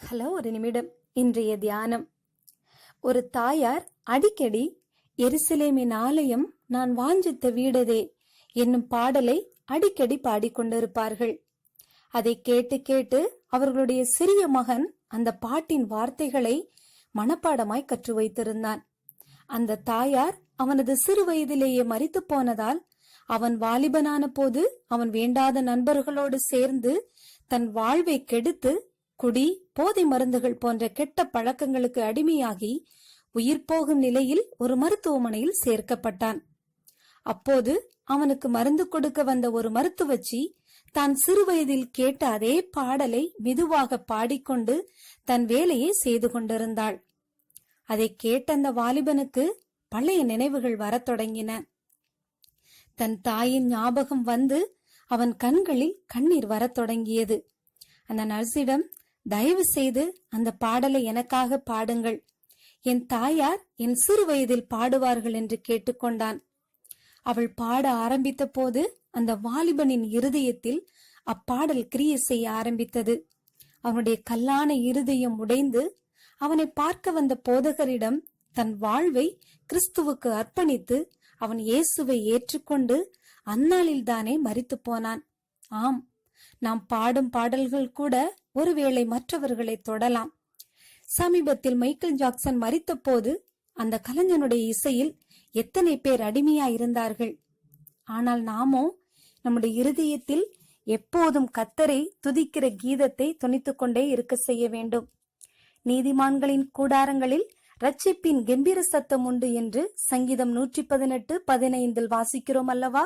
Hello ஒரு நிமிடம் இன்றைய தியானம். ஒரு தாயார் அடிக்கடி எருசலேமின் ஆலயம் நான் வாஞ்சித்த வீடதே என்னும் பாடலை அடிக்கடி பாடிக்கொண்டிருப்பார்கள். அதை கேட்டு கேட்டு அவர்களுடைய சிறிய மகன் அந்த பாட்டின் வார்த்தைகளை மனப்பாடமாய் கற்று வைத்திருந்தான். அந்த தாயார் அவனது சிறு வயதிலேயே மறித்து போனதால் அவன் வாலிபனான போது அவன் வேண்டாத நண்பர்களோடு சேர்ந்து தன் வாழ்வை கெடுத்து குடி போதை மருந்துகள் போன்ற கெட்ட பழக்கங்களுக்கு அடிமையாகி உயிர் போகும் நிலையில் ஒரு மருத்துவமனையில் சேர்க்கப்பட்டான். அப்போது அவனுக்கு மருந்து கொடுக்க வந்த ஒரு மருத்துவச்சி தான் சிறுவயதில் கேட்ட அதே பாடலை மெதுவாக பாடிக்கொண்டு தன் வேலையை செய்து கொண்டிருந்தாள். அதை கேட்ட அந்த வாலிபனுக்கு பழைய நினைவுகள் வரத் தொடங்கின. தன் தாயின் ஞாபகம் வந்து அவன் கண்களில் கண்ணீர் வரத் தொடங்கியது. அந்த நர்சிடம் தயவு செய்து அந்த பாடலை எனக்காக பாடுங்கள். என் தாயார் என் சிறு வயதில் பாடுவார்கள் என்று கேட்டுக்கொண்டான். அவள் பாட ஆரம்பித்த போது அந்த வாலிபனின் இருதயத்தில் அப்பாடல் கிரியை செய்ய ஆரம்பித்தது. அவனுடைய கல்லான இருதயம் உடைந்து அவனை பார்க்க வந்த போதகரிடம் தன் வாழ்வை கிறிஸ்துவுக்கு அர்ப்பணித்து அவன் இயேசுவை ஏற்றுக்கொண்டு அந்நாளில் தானே போனான். ஆம் நாம் பாடும் பாடல்கள் கூட ஒருவேளை மற்றவர்களை தொடலாம். சமீபத்தில் மைக்கேல் ஜாக்சன் மறித்த போது அந்த கலைஞனுடைய இசையில் எத்தனை பேர் அடிமையா இருந்தார்கள் ஆனால் நாமோ நம்முடைய இருதயத்தில் எப்போதும் கத்தரை துதிக்கிற கீதத்தை துணித்துக் கொண்டே இருக்க செய்ய வேண்டும். நீதிமான்களின் கூடாரங்களில் ரட்சிப்பின் கெம்பீர சத்தம் உண்டு என்று சங்கீதம் நூற்றி பதினெட்டு பதினைந்தில் வாசிக்கிறோம் அல்லவா?